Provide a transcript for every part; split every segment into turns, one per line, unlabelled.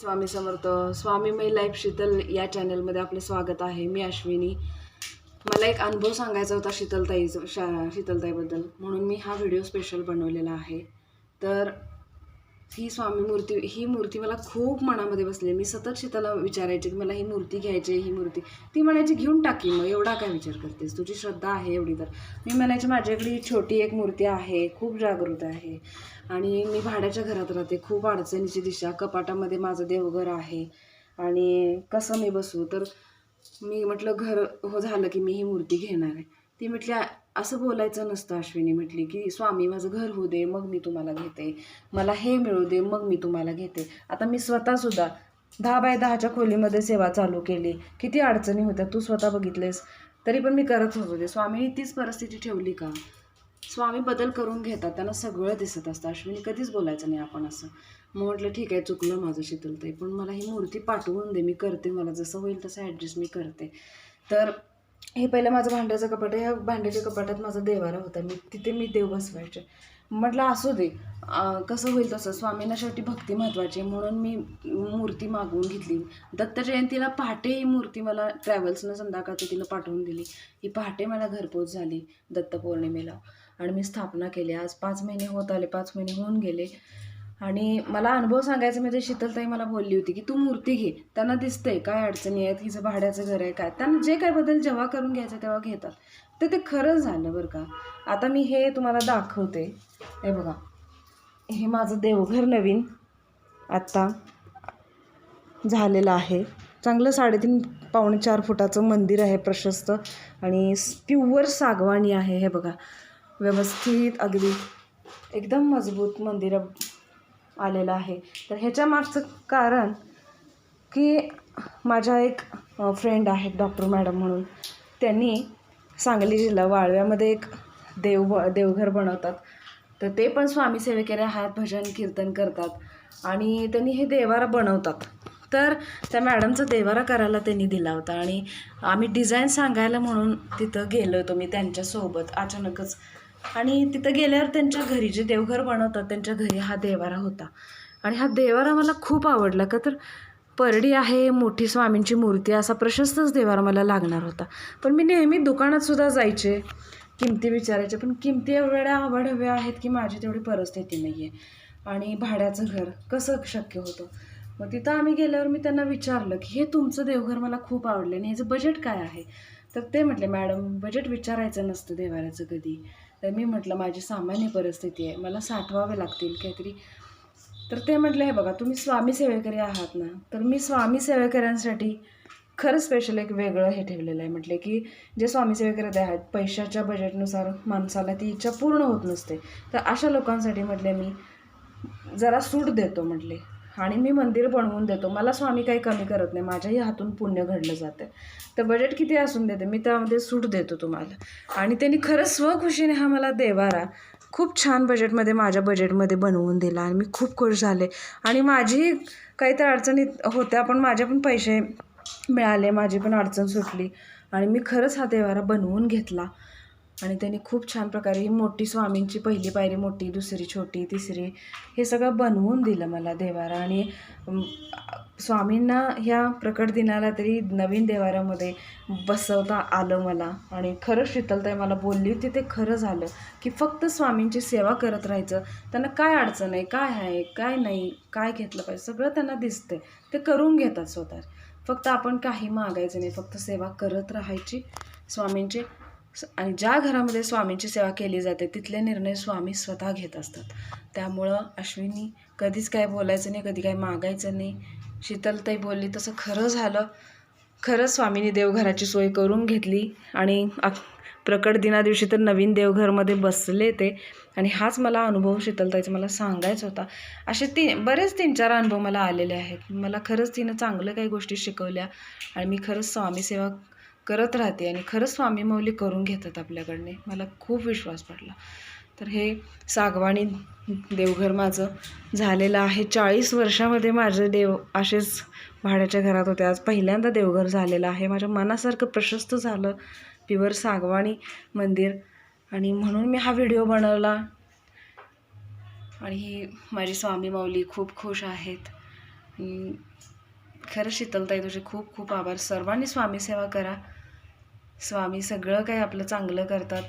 स्वामी समर्थ स्वामी मै लाईफ शीतल या चॅनलमध्ये आपले स्वागत आहे. मी अश्विनी. मला एक अनुभव सांगायचा होता शीतलताईचा शा शीतलताईबद्दल. म्हणून मी हा व्हिडिओ स्पेशल बनवलेला आहे. तर ही स्वामी मूर्ती ही मूर्ती मला खूप मनामध्ये बसली. मी सतत शीतला विचारायची की मला ही मूर्ती घ्यायची आहे, ही मूर्ती. ती म्हणायची घेऊन टाकी मग एवढा काय विचार करतेस? तुझी श्रद्धा आहे एवढी तर. मी म्हणायची माझ्याकडे छोटी एक मूर्ती आहे खूप जागृत आहे. आणि मी भाड्याच्या घरात राहते खूप अडचणीची दिशा कपाटामध्ये माझं देवघर आहे. आणि कसं मी बसू? तर मी म्हटलं घर हो झालं की मी ही मूर्ती घेणार आहे. ती म्हटली असं बोलायचं नसतं अश्विनी म्हटली की स्वामी माझं घर होऊ दे मग मी तुम्हाला घेते. मला हे मिळू दे मग मी तुम्हाला घेते. आता मी स्वतःसुद्धा दहा बाय दहाच्या खोलीमध्ये सेवा चालू केली. किती अडचणी होत्या तू स्वतः बघितलेस? तरी पण मी करत होते स्वामीने तीच परिस्थिती ठेवली का? स्वामी बदल करून घेतात त्यांना सगळं दिसत असतं. अश्विनी कधीच बोलायचं नाही आपण असं. मग म्हटलं ठीक आहे चुकलं माझं शीतलताई पण मला ही मूर्ती पाठवून दे मी करते. मला जसं होईल तसं ॲडजस्ट मी करते. तर हे पहिलं माझं भांड्याचं कपाट आहे. ह्या भांड्याच्या कपाटात माझा देवारा होता. मी तिथे मी देव बसवायचे. म्हटलं असू दे. कसं होईल तसं? स्वामींना शेवटी भक्ती महत्त्वाची आहे म्हणून मी मूर्ती मागवून घेतली. दत्त जयंतीला पहाटे ही मूर्ती मला ट्रॅव्हल्सनं संध्याकाळची तिला पाठवून दिली. ही पहाटे मला घरपोच झाली दत्त पौर्णिमेला. आणि मी स्थापना केली. आज पाच महिने होत आले पाच महिने होऊन गेले. आणि मला अनुभव सांगायचा म्हणजे शीतलताई मला बोलली होती की तू मूर्ती घे त्यांना दिसतंय काय अडचणी आहेत हिचं भाड्याचं घर आहे काय? त्यांना जे काय बदल जेव्हा करून घ्यायचं तेव्हा घेतात. तर ते खरंच झालं बरं का. आता मी हे तुम्हाला दाखवते. हे बघा. हे माझं देवघर नवीन आत्ता झालेलं आहे. चांगलं साडेतीन पावणे चार फुटाचं मंदिर आहे प्रशस्त आणि प्युअर सागवानी आहे. हे बघा. व्यवस्थित अगदी एकदम मजबूत मंदिर आलेलं आहे. तर ह्याच्या मागचं कारण की माझ्या एक फ्रेंड आहेत डॉक्टर मॅडम म्हणून. त्यांनी सांगली जिल्हा वाळव्यामध्ये एक देव देवघर बनवतात. तर ते पण स्वामी सेवेकरी हात भजन कीर्तन करतात आणि त्यांनी हे देवारा बनवतात. तर त्या मॅडमचा देवारा करायला त्यांनी दिला होता आणि आम्ही डिझाईन सांगायला म्हणून तिथं गेलो होतो मी त्यांच्यासोबत. अचानकच आणि तिथं गेल्यावर त्यांच्या घरी जे देवघर बनवतात त्यांच्या घरी हा देवारा होता. आणि हा देवारा मला खूप आवडला का तर परडी आहे मोठी स्वामींची मूर्ती असा प्रशस्तच देवारा मला लागणार होता. पण मी नेहमी दुकानातसुद्धा जायचे किमती विचारायचे पण किमती एवढ्या आवड आहेत की माझी तेवढी परिस्थिती नाही आहे आणि भाड्याचं घर कसं शक्य होतं? मग तिथं आम्ही गेल्यावर मी त्यांना विचारलं की हे तुमचं देवघर मला खूप आवडलं आणि ह्याचं बजेट काय आहे? तर ते म्हटले मॅडम बजेट विचारायचं नसतं देवाऱ्याचं कधी. तर मी म्हटलं माझी सामान्य परिस्थिती आहे. मला साठवावे लागतील काहीतरी. तर ते म्हटलं हे बघा तुम्ही स्वामी सेवेकरी आहात ना तर मी स्वामी सेवेकऱ्यांसाठी खरं स्पेशल एक वेगळं हे ठेवलेलं आहे. म्हटले की जे स्वामी सेवेकरी आहेत पैशाच्या बजेटनुसार माणसाला ती इच्छा पूर्ण होत नसते. तर अशा लोकांसाठी म्हटले मी जरा सूट देतो म्हटले. आणि मी मंदिर बनवून देतो. मला स्वामी काही कमी करत नाही. माझ्याही हातून पुण्य घडलं जातं. तर बजेट किती असून देते? मी त्यामध्ये सूट देतो तुम्हाला. आणि त्यांनी खरंच स्वखुशीने हा मला देवारा खूप छान बजेटमध्ये माझ्या बजेटमध्ये बनवून दिला आणि मी खूप खुश झाले. आणि माझी काही तर अडचणी होत्या पण माझे पण पैसे मिळाले माझी पण अडचण सुटली. आणि मी खरंच हा देवारा बनवून घेतला. आणि त्यांनी खूप छान प्रकारे ही मोठी स्वामींची पहिली पायरी मोठी दुसरी छोटी तिसरी हे सगळं बनवून दिलं मला देवारा आणि स्वामींना ह्या प्रकट दिनाला तरी नवीन देवाऱ्यामध्ये बसवता आलं मला. आणि खरं शीतलताई मला बोलली होती ते खरं झालं की फक्त स्वामींची सेवा करत राहायचं. त्यांना काय अडचण आहे काय आहे काय नाही काय घेतलं पाहिजे सगळं त्यांना दिसतंय. ते करून घेतात स्वतः. फक्त आपण काही मागायचं नाही फक्त सेवा करत राहायची स्वामींची. आणि ज्या घरामध्ये स्वामींची सेवा केली जाते तिथले निर्णय स्वामी स्वतः घेत असतात. त्यामुळं अश्विनी कधीच काय बोलायचं नाही कधी काय मागायचं नाही. शीतलताई बोलली तसं खरं झालं. खरंच स्वामींनी देवघराची सोय करून घेतली आणि प्रकट दिना दिवशी तर नवीन देवघरमध्ये बसले ते. आणि हाच मला अनुभव शीतलताईचा मला सांगायचा होता. असे तीन बरेच तीन चार अनुभव मला आलेले आहेत. मला खरंच तिनं चांगलं काही गोष्टी शिकवल्या आणि मी खरंच स्वामी सेवा करत राहते आणि खरंच स्वामी मौली करून घेतात आपल्याकडने. मला खूप विश्वास पडला. तर हे सागवाणी देवघर माझं झालेलं आहे. चाळीस वर्षामध्ये माझे देव असेच भाड्याच्या घरात होते. आज पहिल्यांदा देवघर झालेलं आहे. माझ्या मनासारखं प्रशस्त झालं. पिवर सागवाणी मंदिर. आणि म्हणून मी हा व्हिडिओ बनवला. आणि ही माझी स्वामी माऊली खूप खुश आहेत. खरं शीतलताई तुझे खूप खूप आभार. सर्वांनी स्वामी सेवा करा. स्वामी सगळं काही आपलं चांगलं करतात.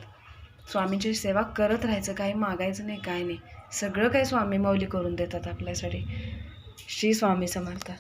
स्वामींची सेवा करत राहायचं काही मागायचं नाही काय नाही. सगळं काही स्वामी माऊली करून देतात आपल्यासाठी. श्री स्वामी समर्थ.